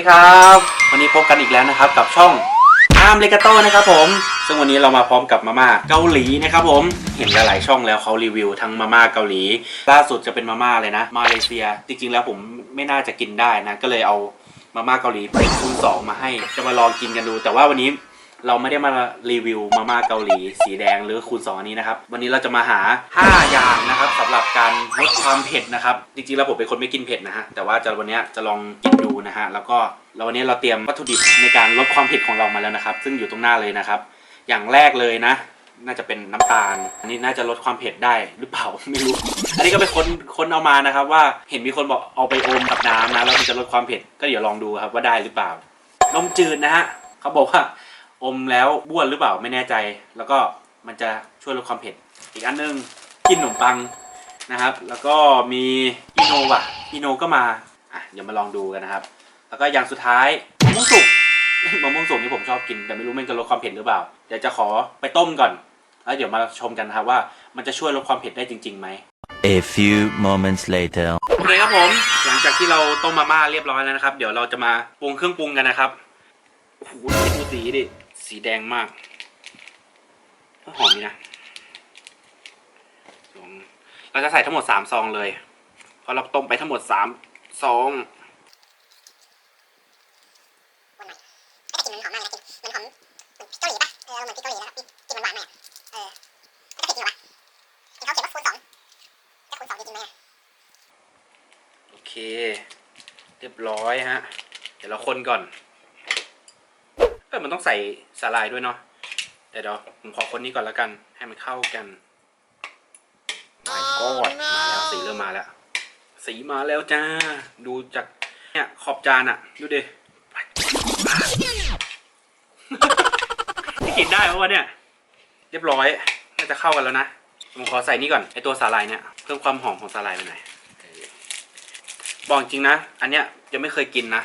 ดีครับ วันนี้พบกันอีกแล้วนะครับกับช่องอาร์มเลกาโต้นะครับผม ซึ่งวันนี้เรามาพร้อมกับมาม่าเกาหลีนะครับผม เห็นหลายๆช่องแล้วเขารีวิวทั้งมาม่าเกาหลี ล่าสุดจะเป็นมาม่าเลยนะ มาเลเซีย จริงๆแล้วผมไม่น่าจะกินได้นะ ก็เลยเอามาม่าเกาหลีเป็นคูณสองมาให้ จะมาลองกินกันดู แต่ว่าวันนี้ เราไม่ได้มารีวิวมาม่าเกาหลี สีแดงหรือคูณสองอันนี้นะครับ วันนี้เราจะมาหา 5 อย่างนะครับสำหรับการลดความเผ็ดนะครับ จริงๆแล้วผมเป็นคนไม่กินเผ็ดนะฮะ แต่ว่าจะวันนี้จะลองกินดูนะฮะ แล้วก็เราวันนี้เราเตรียมวัตถุดิบในการลดความเผ็ดของเรามาแล้วนะครับ ซึ่งอยู่ตรงหน้าเลยนะครับ อย่างแรกเลยนะน่าจะเป็นน้ำตาล อันนี้น่าจะลดความเผ็ดได้หรือเปล่าไม่รู้ อันนี้ก็เป็นคนคนเอามานะครับ ว่าเห็นมีคนบอกเอาไปอมกับน้ำนะแล้วมันจะลดความเผ็ดก็เดี๋ยวลองดูครับว่าได้หรือเปล่านมจืดนะฮะเขาบอกว่า อมแล้วบ้วนหรือเปล่าไม่แน่ใจ แล้วก็มันจะช่วยลดความเผ็ด อีกอันหนึงกินขนมปังนะครับ แล้วก็มีอีโนว่ะอีโนก็มาอะเดี๋ยวมาลองดูกันนะครับ แล้วก็อย่างสุดท้ายมะม่วงสุกมะม่วงสุกนี่ผมชอบกิน แต่ไม่รู้มันจะลดความเผ็ดหรือเปล่าเดี๋ยวจะขอไปต้มก่อนแล้วเดี๋ยวมาชมกันนะครับว่ามันจะช่วยลดความเผ็ดได้จริงๆไหม A few moments later. โอเคครับผมหลังจากที่เราต้มมาม่าเรียบร้อยแล้วนะครับ เดี๋ยวเราจะมาปรุงเครื่องปรุงกันนะครับโอ้โหดูสีดิ สีแดงมากหอมนี่นะซองเราจะใส่ทั้งหมดสามซองเลย เพราะเราต้มไปทั้งหมดสามซองแต่กลิ่นมันหอมมากเลยนะกลิ่นมันหอมเหมือนพริกเกาหลีปะเออเราเหมือนพริกเกาหลีแล้วกลิ่นมันหวานหน่อยอะเออแล้วก็เผ็ดจริงวะเห็นเขาเขียนว่าคูณสองจะคูณสองจริงๆไหมอะโอเค เรียบร้อยฮะ เดี๋ยวเราคนก่อน เออมันต้องใส่สาลายด้วยเนาะเดี๋ยวเดี๋ยวผมขอคนนี้ก่อนแล้วกัน ให้มันเข้ากันโอ้ยมาแล้วสีเริ่มมาแล้ว สีมาแล้วจ้า ดูจากเนี่ยขอบจานอะดูดิที่กินได้เพราะว่าเนี่ย เรียบร้อยน่าจะเข้ากันแล้วนะผมขอใส่นี่ก่อนไอตัวสาลายเนี่ยเพิ่มความหอมของสาลายไปหน่อยบอกจริงนะ อันเนี้ยยังไม่เคยกินนะ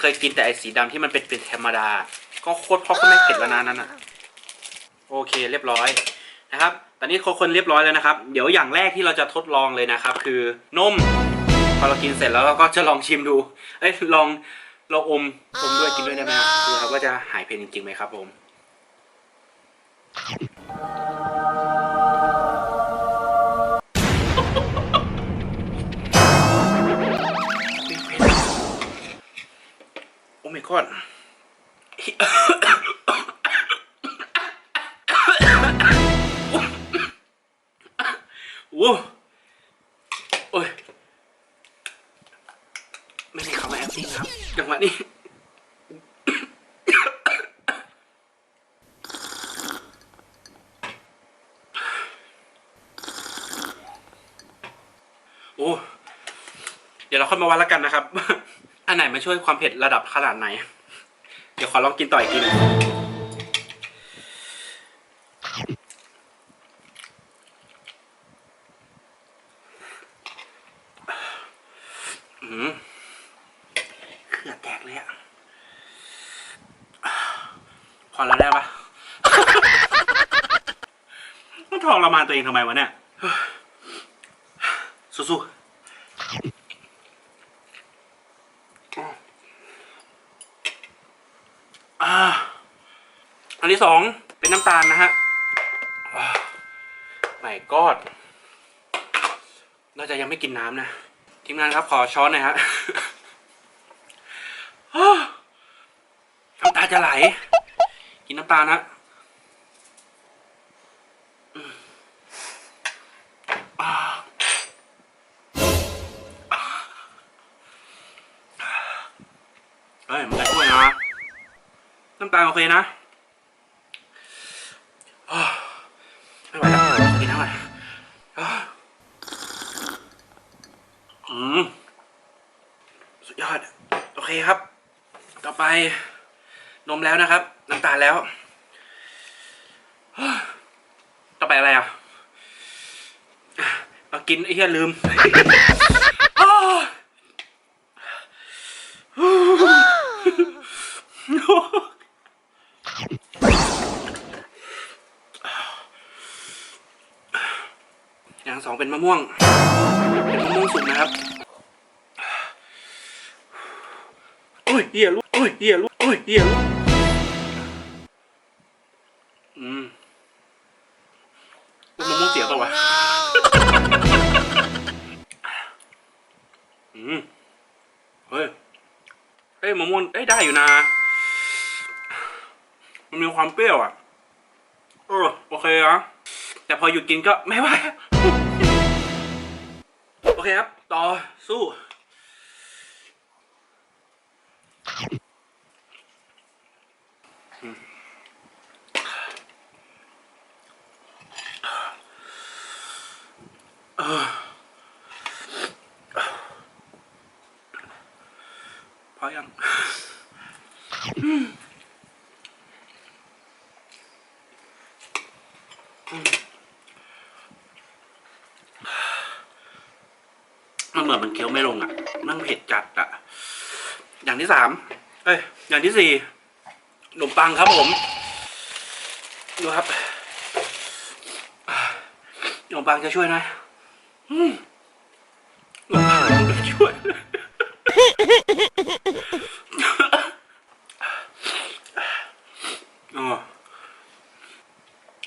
เคยกินแต่ไอสีดำที่มันเป็นเป็นธรรมดา ก็โคตรพ่อก็ไม่เผ็ดแล้วนะนั่นอะโอเคเรียบร้อยนะครับ ตอนนี้คนเรียบร้อยแล้วนะครับ เดี๋ยวอย่างแรกที่เราจะทดลองเลยนะครับ คือนมพอเรากินเสร็จแล้วเราก็จะลองชิมดู เอ้ยลองลองอมอมด้วยกินด้วยได้ไหมครับดูครับว่าจะหายเผ็ดจริงๆไหมครับผมโอ้ my god โอ้โอ้ย ไม่มีคำว่า acting ครับจังหวะนี้โอ้เดี๋ยวเราค่อยมาวัดแล้วกันนะครับ อันไหนมาช่วยความเผ็ดระดับขนาดไหน เดี๋ยวขอลองกินต่ออีกทีหนึงอืมเขื่อแตกเลยอะพอแล้วได้ปะต้องทรมานตัวเองทำไมวะเนี่ยสู้ๆ อันที่สองเป็นน้ำตาลนะฮะไม่กอดเราจะยังไม่กินน้ำนะทีมงานครับขอช้อนหน่อยฮะน้ำตาจะไหล กินน้ำตาลนะเฮ้ยมันจะช่วยนะ น้ำตาลโอเคนะ มแล้วนะครับ น้ำตาลแล้วต่อไปอะไรอะอะเอากินไอ้เหี้ยลืมอย่างสองเป็นมะม่วง เป็นมะม่วงสุกนะครับโอ้อุ้ยเหี้ยลูกอุ้ยเหี้ยลูกอุ้ยเหี้ยลูก เฮ้ยมะม่วงเอ้ยได้อยู่นะ มันมีความเปรี้ยวอะเออโอเคนะแต่พอหยุดกินก็ไม่ไหวโอเคครับ ต่อสู้พอยังมัน เหมือนมันเคี้ยวไม่ลงอะมันเผ็ดจัดอะ อย่างที่สามเอ้ย อย่างที่สี่ขนมปังครับผม ดูครับขนมปังจะช่วยหนะอืมขนมปังจะช่วย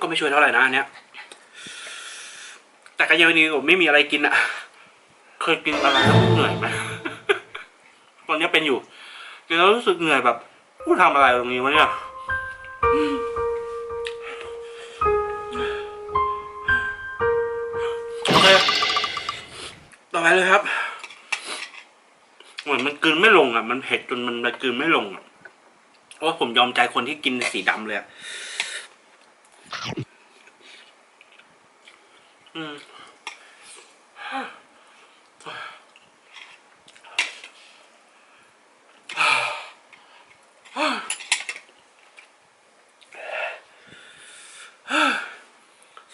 ก็ไม่ช่วยเท่าไหร่นะอันเนี้ย แต่ก็ยังดีกว่าไม่มีอะไรกินอะ ยกินอะไรแล้วเหนื่อยไหมตอนนี้เป็นอยู่กินแล้วรู้สึกเหนื่อยแบบกูทำอะไรตรงนี้วะเนี่ยโอเคต่อไปเลยครับเหมือนมันกลืนไม่ลงอะ มันเผ็ดจนมันกลืนไม่ลงอะเพราะผมยอมใจคนที่กินสีดำเลยอะอืม ส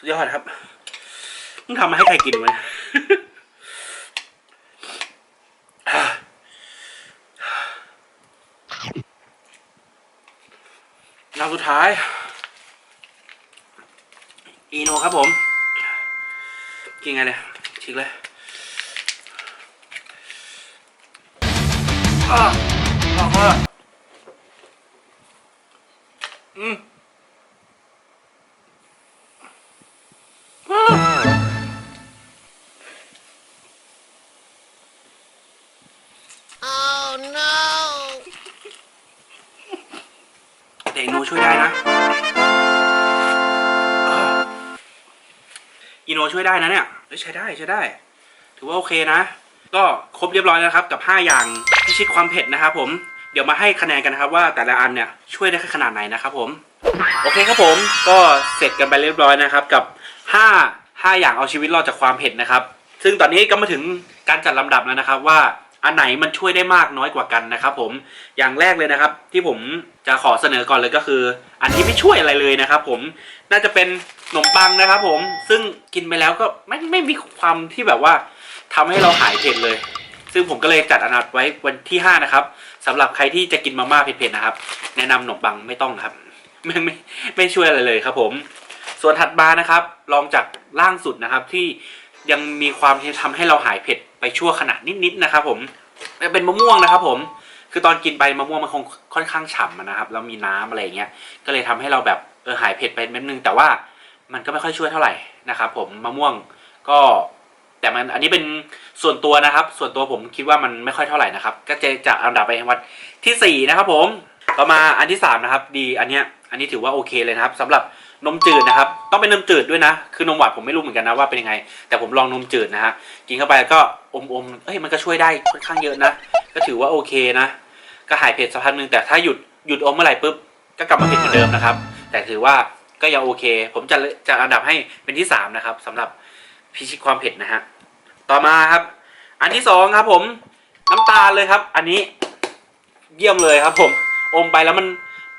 ุดยอดครับมึงทำมาให้ใครกินวะอย่างสุดท้าย อีโนครับผม กินไงเนี่ยชิกเลย อะออกมาอืมแต่อีโนช่วยได้นะอ่าอีโนช่วยได้นะเนี่ยเอ้ยใช้ได้ใช้ได้ ถือว่าโอเคนะ ก็ครบเรียบร้อยแล้วนะครับ กับ 5 อย่าง ชิตความเผ็ดนะครับผมเดี๋ยวมาให้คะแนนกันนะครับว่าแต่ละอันเนี่ยช่วยได้ขนาดไหนนะครับผมโอเคครับผมก็เสร็จกันไปเรียบร้อยนะครับ กับ 5 5 อย่างเอาชีวิตรอดจากความเผ็ดนะครับ ซึ่งตอนนี้ก็มาถึงการจัดลำดับแล้วนะครับว่าอันไหนมันช่วยได้มากน้อยกว่ากันนะครับผมอย่างแรกเลยนะครับ ที่ผมจะขอเสนอก่อนเลยก็คือ อันที่ไม่ช่วยอะไรเลยนะครับ ผมน่าจะเป็นขนมปังนะครับ ผมซึ่งกินไปแล้วก็ไม่ไม่มีความที่แบบว่าทำให้เราหายเผ็ดเลย ซึ่งผมก็เลยจัดอันดับไว้วันที่ 5 นะครับสำหรับใครที่จะกินมาม่าเผ็ดๆนะครับ แนะนำขนมปังไม่ต้องครับ ไม่ไม่ไม่ช่วยอะไรเลยครับผม ส่วนถัดมานะครับ ลองจากล่างสุดนะครับที่ยังมีความที่ทำให้เราหายเผ็ดไปชั่วขณะนิดๆนะครับ ผมเป็นมะม่วงนะครับ ผมคือตอนกินไปมะม่วงมันคงค่อนข้างฉ่ำนะครับแล้วมีน้ำอะไรเงี้ยก็เลยทำให้เราแบบเออหายเผ็ดไปนิดนึงแต่ว่ามันก็ไม่ค่อยช่วยเท่าไหร่นะครับ ผมมะม่วงก็ แต่มันอันนี้เป็นส่วนตัวนะครับ ส่วนตัวผมคิดว่ามันไม่ค่อยเท่าไหร่นะครับ ก็จะจากอันดับไปวันที่สี่นะครับ ผมต่อมาอันที่สามนะครับ ดีอันเนี้ยอันนี้ถือว่าโอเคเลยนะครับสำหรับนมจืดนะครับ ต้องเป็นนมจืดด้วยนะ คือนมหวานผมไม่รู้เหมือนกันนะว่าเป็นยังไง แต่ผมลองนมจืดนะฮะกินเข้าไปก็อมอมๆเอ้ยมันก็ช่วยได้ค่อนข้างเยอะนะ ก็ถือว่าโอเคนะ ก็หายเผ็ดสักพักหนึ่งแต่ถ้าหยุดหยุดอมเมื่อไหร่ปุ๊บก็กลับมาเผ็ดเหมือนเดิมนะครับ แต่ถือว่าก็ยังโอเค ผมจะจะอันดับให้เป็นที่สามนะครับสำหรับพิชิตความเผ็ดนะฮะ ต่อมาครับ อันที่สองครับ ผม น้ำตาลเลยครับ อันนี้เยี่ยมเลยครับ ผมอมไปแล้วมัน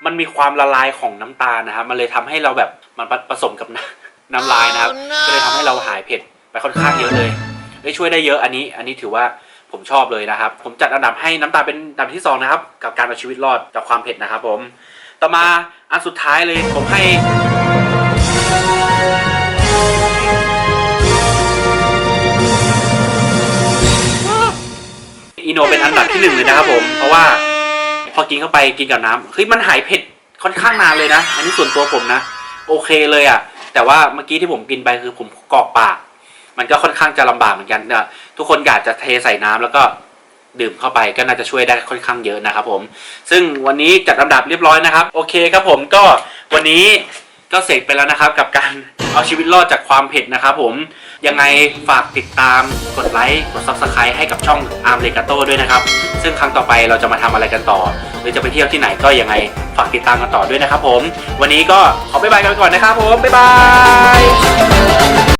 มันมีความละลายของน้ำตาลนะครับ มันเลยทำให้เราแบบมันผสมกับน้ำน้ำลายนะครับ ก็เลยทำให้เราหายเผ็ดไปค่อนข้างเยอะเลยได้ช่วยได้เยอะอันนี้ อันนี้ถือว่าผมชอบเลยนะครับ ผมจัดอันดับให้น้ำตาลเป็นอันดับที่สองนะครับ กับการเอาชีวิตรอดจากความเผ็ดนะครับ ผม ต่อมาอันสุดท้ายเลยผมให้ อีโนเป็นอันดับที่หนึ่งเลยนะครับผมเพราะว่าพอกินเข้าไปกินกับน้ำเฮ้ยมันหายเผ็ดค่อนข้างนานเลยนะ อันนี้ส่วนตัวผมนะ โอเคเลยอะ่ะ แต่ว่าเมื่อกี้ที่ผมกินไปคือผมกรอกปาก มันก็ค่อนข้างจะลำบากเหมือนกันเนี่ยทุกคนอยากจะเทใส่น้ำแล้วก็ดื่มเข้าไปก็น่าจะช่วยได้ค่อนข้างเยอะนะครับผม ซึ่งวันนี้จัดลำดับเรียบร้อยนะครับ โอเคครับผมก็วันนี้ก็เสร็จไปแล้วนะครับ กับการเอาชีวิตรอดจากความเผ็ดนะครับผม ยังไงฝากติดตามกดไลค์กด subscribe ให้กับช่องอาร์มเลกาโต้ด้วยนะครับ ซึ่งครั้งต่อไปเราจะมาทำอะไรกันต่อ หรือจะไปเที่ยวที่ไหนก็ยังไงฝากติดตามกันต่อด้วยนะครับผม วันนี้ก็ขอบ๊ายบายกันก่อนนะครับผม บ๊ายบาย